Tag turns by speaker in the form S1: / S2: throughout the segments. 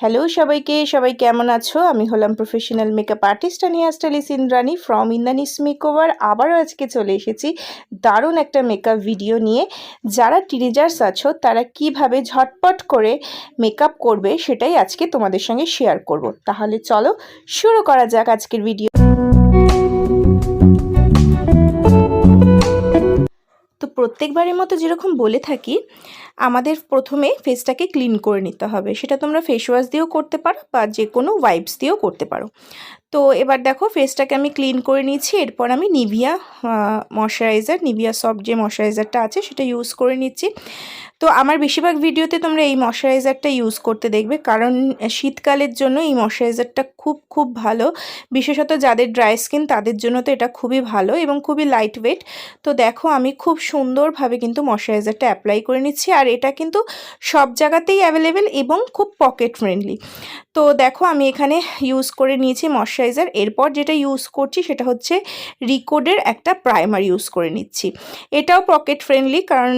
S1: Hello সবাইকে, সবাই কেমন আছো? আমি হলাম professional makeup artist R hair stylist Indrani from Indrani's makeover আবারও আজকে চলে এসেছি দারুণ একটা মেকআপ ভিডিও নিয়ে। যারা টিনেজার্স আছো, তারা কীভাবে ঝটপট করে মেকআপ করবে সেটাই আজকে তোমাদের সঙ্গে শেয়ার করব। তাহলে চলো শুরু করা যাক আজকের ভিডিও তো প্রত্যেকবারের মতো যেরকম বলে থাকি, আমাদের প্রথমে ফেসটাকে ক্লিন করে নিতে হবে। সেটা তোমরা ফেস ওয়াশ দিয়েও করতে পারো বা যে কোনো ওয়াইপস দিয়েও করতে পারো। তো এবার দেখো ফেসটাকে আমি ক্লিন করে নিয়েছি, এরপর আমি নিভিয়া ময়শ্চারাইজার নিভিয়া সফট যে ময়শ্চারাইজারটা আছে সেটা ইউজ করে নিচ্ছি। তো আমার বেশিরভাগ ভিডিওতে তোমরা এই ময়শ্চারাইজারটা ইউজ করতে দেখবে, কারণ শীতকালের জন্য এই ময়শ্চারাইজারটা খুব খুব ভালো। বিশেষত যাদের ড্রাই স্কিন তাদের জন্য তো এটা খুবই ভালো এবং খুবই লাইট ওয়েট তো দেখো আমি খুব সুন্দরভাবে কিন্তু ময়শ্চারাইজারটা অ্যাপ্লাই করে নিচ্ছি, আর এটা কিন্তু সব জায়গাতেই অ্যাভেলেবেল এবং খুব পকেট ফ্রেন্ডলি তো দেখো আমি এখানে ইউজ করে নিয়েছি ময়শ্চারাইজার এরপর যেটা ইউজ করছি সেটা হচ্ছে রিকোডের একটা প্রাইমার ইউজ করে নিচ্ছি। এটাও পকেট ফ্রেন্ডলি কারণ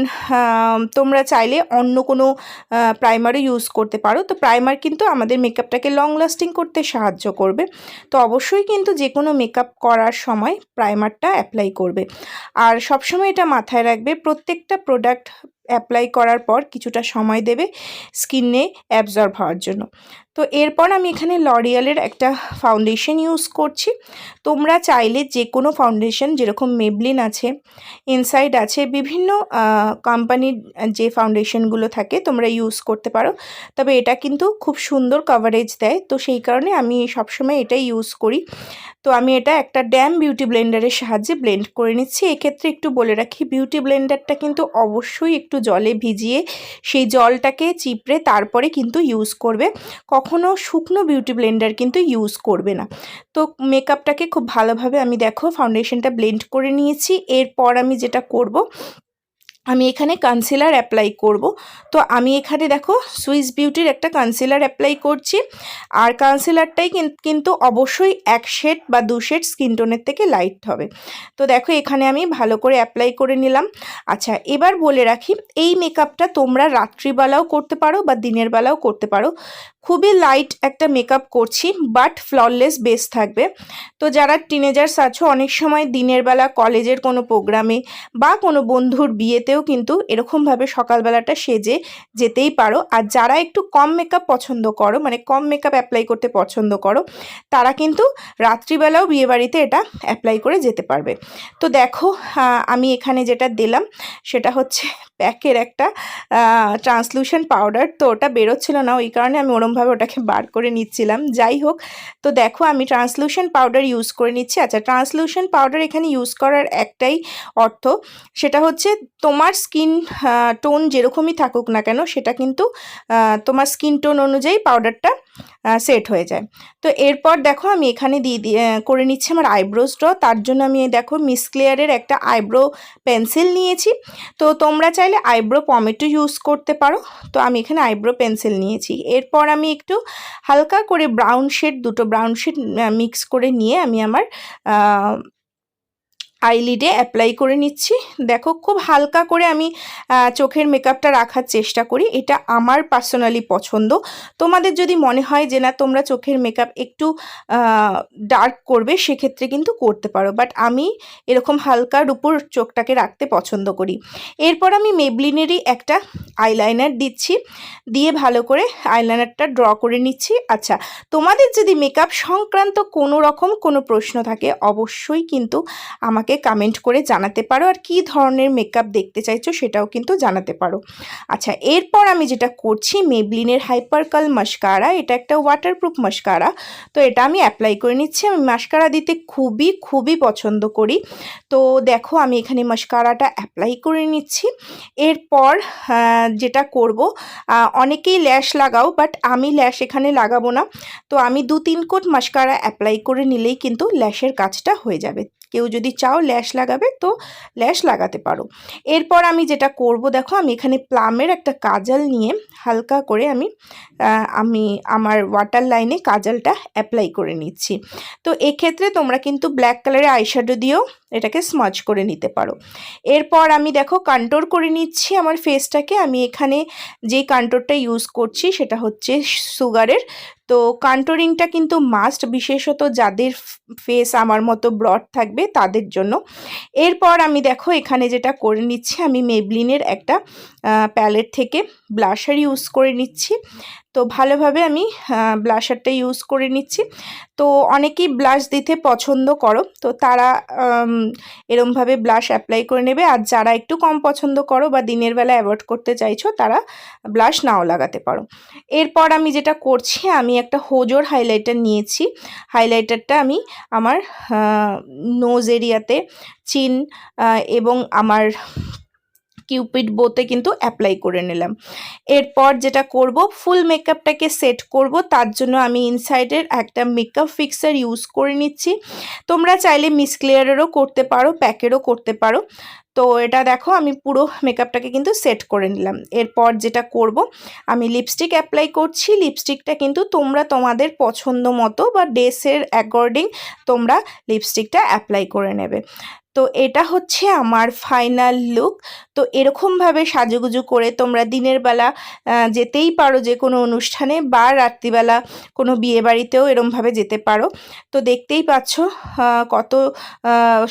S1: তোমরা চাইলে অন্য কোনো প্রাইমারও ইউজ করতে পারো। তো প্রাইমার কিন্তু আমাদের মেকআপটাকে লং লাস্টিং করতে সাহায্য করবে। তো অবশ্যই কিন্তু যে কোনো মেকআপ করার সময় প্রাইমারটা অ্যাপ্লাই করবে। আর সবসময় এটা মাথায় রাখবে, প্রত্যেকটা প্রোডাক্ট অ্যাপ্লাই করার পর কিছুটা সময় দেবে স্কিনে অ্যাবজর্ব হওয়ার জন্য। তো এরপর আমি এখানে লরিয়ালের একটা ফাউন্ডেশন ইউজ করছি। তোমরা চাইলে যে কোনো ফাউন্ডেশন যেরকম মেবলিন আছে ইনসাইড আছে, বিভিন্ন কোম্পানির যে ফাউন্ডেশনগুলো থাকে তোমরা ইউজ করতে পারো। তবে এটা কিন্তু খুব সুন্দর কভারেজ দেয়। তো সেই কারণে আমি সবসময় এটাই ইউজ করি। তো আমি এটা একটা ড্যাম বিউটি ব্লেন্ডারের সাহায্যে ব্লেন্ড করে নিচ্ছি। এক্ষেত্রে একটু বলে রাখি বিউটি ব্লেন্ডারটা কিন্তু অবশ্যই একটু জলে ভিজিয়ে সেই জলটাকে চিপড়ে তারপরে কিন্তু ইউজ করবে। কখনও শুকনো বিউটি ব্লেন্ডার কিন্তু ইউজ করবে না। তো মেকআপটাকে খুব ভালোভাবে আমি দেখো ফাউন্ডেশনটা ব্লেন্ড করে নিয়েছি। এরপর আমি যেটা করব আমি এখানে কনসিলার অ্যাপ্লাই করব। তো আমি এখানে দেখো সুইস বিউটির একটা কনসিলার অ্যাপ্লাই করছি। আর কনসিলারটাই কিন্তু অবশ্যই এক শেড বা দু শেড স্কিন টোনের থেকে লাইট হবে। তো দেখো এখানে আমি ভালো করে অ্যাপ্লাই করে নিলাম। আচ্ছা এবার বলে রাখি, এই মেকআপটা তোমরা রাত্রিবেলাও করতে পারো বা দিনের বেলাও করতে পারো। খুবই লাইট একটা মেকআপ করছি বাট ফ্ললেস বেস থাকবে। তো যারা টিনেজার্স আছো, অনেক সময় দিনের বেলা কলেজের কোনো প্রোগ্রামে বা কোনো বন্ধুর বিয়েতেও কিন্তু এরকমভাবে সকালবেলাটা সেজে যেতেই পারো। আর যারা একটু কম মেকআপ পছন্দ করো মানে কম মেকআপ অ্যাপ্লাই করতে পছন্দ করো, তারা কিন্তু রাত্রিবেলাও বিয়েবাড়িতে এটা অ্যাপ্লাই করে যেতে পারবে। তো দেখো আমি এখানে যেটা দিলাম, সেটা হচ্ছে প্যাকের একটা ট্রান্সলুশন পাউডার তো ওটা বেরোচ্ছিল না, ওই কারণে আমি ওরমভাবে ওটাকে বার করে নিচ্ছিলাম। যাই হোক, তো দেখো, আমি ট্রান্সলুশন পাউডার ইউজ করে নিচ্ছি। আচ্ছা ট্রান্সলুশন পাউডার এখানে ইউজ করার একটাই অর্থ, সেটা হচ্ছে তোমার স্কিন টোন যেরকমই থাকুক না কেন, সেটা কিন্তু তোমার স্কিন টোন অনুযায়ী পাউডারটা সেট হয়ে যায়। তো এরপর দেখো আমি এখানে দিয়ে দিয়ে করে নিচ্ছি আমার আইব্রোস ড্র তার জন্য আমি দেখো মিস ক্লিয়ারের একটা আইব্রো পেন্সিল নিয়েছি। তো তোমরা চাইলে আইব্রো পমেটো ইউজ করতে পারো। তো আমি এখানে আইব্রো পেন্সিল নিয়েছি। এরপর আমি একটু হালকা করে ব্রাউন শেড দুটো ব্রাউন শেড মিক্স করে নিয়ে আমি আমার আইলিডে অ্যাপ্লাই করে নিচ্ছি। দেখো, খুব হালকা করে আমি চোখের মেকআপটা রাখার চেষ্টা করি। এটা আমার পার্সোনালি পছন্দ। তোমাদের যদি মনে হয় যে, না, তোমরা চোখের মেকআপ একটু ডার্ক করবে, সেক্ষেত্রে কিন্তু করতে পারো। বাট আমি এরকম হালকার উপর চোখটাকে রাখতে পছন্দ করি। এরপর আমি মেবলিনেরই একটা আইলাইনার দিচ্ছি। দিয়ে ভালো করে আইলাইনারটা ড্র করে নিচ্ছি। আচ্ছা তোমাদের যদি মেকআপ সংক্রান্ত কোনো রকম কোনো প্রশ্ন থাকে, অবশ্যই কিন্তু আমাকে আমাকে কমেন্ট করে জানাতে পারো আর কি ধরনের মেকআপ দেখতে চাইছো সেটাও কিন্তু জানাতে পারো। আচ্ছা এরপর আমি যেটা করছি মেবলিনের হাইপারকাল মাস্কারা এটা একটা ওয়াটারপ্রুফ মাস্কারা তো এটা আমি অ্যাপ্লাই করে নিচ্ছি। আমি মাস্কারা দিতে খুবই খুবই পছন্দ করি। তো দেখো, আমি এখানে মাস্কারাটা অ্যাপ্লাই করে নিচ্ছি। এরপর যেটা করব অনেকেই ল্যাশ লাগাও বাট আমি ল্যাশ এখানে লাগাবো না। তো আমি দু তিন কোট মাস্কারা অ্যাপ্লাই করে নিলেই কিন্তু ল্যাশের কাজটা হয়ে যাবে। কেউ যদি চাও ল্যাশ লাগাবে, তো ল্যাশ লাগাতে পারো। এরপর আমি যেটা করব, দেখো আমি এখানে প্লামের একটা কাজল নিয়ে হালকা করে আমি আমি আমার ওয়াটার লাইনে কাজলটা অ্যাপ্লাই করে নিচ্ছি। তো এক্ষেত্রে তোমরা কিন্তু ব্ল্যাক কালারের আইশ্যাডো দিয়েও এটাকে স্মাচ করে নিতে পারো। এরপর আমি দেখো কান্টোর করে নিচ্ছি আমার ফেসটাকে আমি এখানে যে কান্টোরটা ইউজ করছি, সেটা হচ্ছে সুগারের তো কান্টোরিংটা কিন্তু মাস্ট বিশেষত যাদের ফেস আমার মতো ব্রড থাকবে তাদের জন্য। এরপর আমি দেখো এখানে যেটা করে নিচ্ছি, আমি মেবলিনের একটা প্যালেট থেকে ব্লাশার ইউজ করে নিচ্ছি। তো ভালোভাবে আমি ব্লাশারটা ইউজ করে নিচ্ছি। তো অনেকেই ব্লাশ দিতে পছন্দ করো, তো তারা এরমভাবে ব্লাশ অ্যাপ্লাই করে নেবে। আর যারা একটু কম পছন্দ করো বা দিনের বেলা অ্যাভয়েড করতে চাইছো, তারা ব্লাশ নাও লাগাতে পারো। এরপর আমি যেটা করছি, আমি একটা হোজোর হাইলাইটার নিয়েছি। হাইলাইটারটা আমি আমার নোজ এরিয়াতে চিন এবং আমার কিউপিড বোতে কিন্তু অ্যাপ্লাই করে নিলাম। এরপর যেটা করব ফুল মেকআপটাকে সেট করব, তার জন্য আমি ইনসাইডের একটা মেকআপ ফিক্সার ইউজ করে নিচ্ছি। তোমরা চাইলে মিস ক্লিয়ারেরও করতে পারো প্যাকেরও করতে পারো। তো এটা দেখো, আমি পুরো মেকআপটাকে কিন্তু সেট করে নিলাম। এরপর যেটা করব, আমি লিপস্টিক অ্যাপ্লাই করছি। লিপস্টিকটা কিন্তু তোমরা তোমাদের পছন্দ মতো বা ড্রেসের অ্যাকর্ডিং তোমরা লিপস্টিকটা অ্যাপ্লাই করে নেবে। তো এটা হচ্ছে আমার ফাইনাল লুক তো এরকমভাবে সাজুগুজু করে তোমরা দিনের বেলা যেতেই পারো যে কোনো অনুষ্ঠানে বা রাত্রিবেলা কোনো বিয়ে বাড়িতেও এরমভাবে যেতে পারো। তো দেখতেই পাচ্ছ কত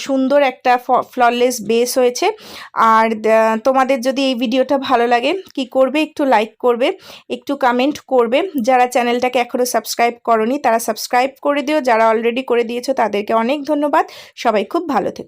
S1: সুন্দর একটা ফ্ললেস বেস হয়েছে। আর তোমাদের যদি এই ভিডিওটা ভালো লাগে, কি করবে? একটু লাইক করবে, একটু কমেন্ট করবে। যারা চ্যানেলটাকে এখনও সাবস্ক্রাইব করনি, তারা সাবস্ক্রাইব করে দিও। যারা অলরেডি করে দিয়েছ, তাদেরকে অনেক ধন্যবাদ। সবাই খুব ভালো থেকো।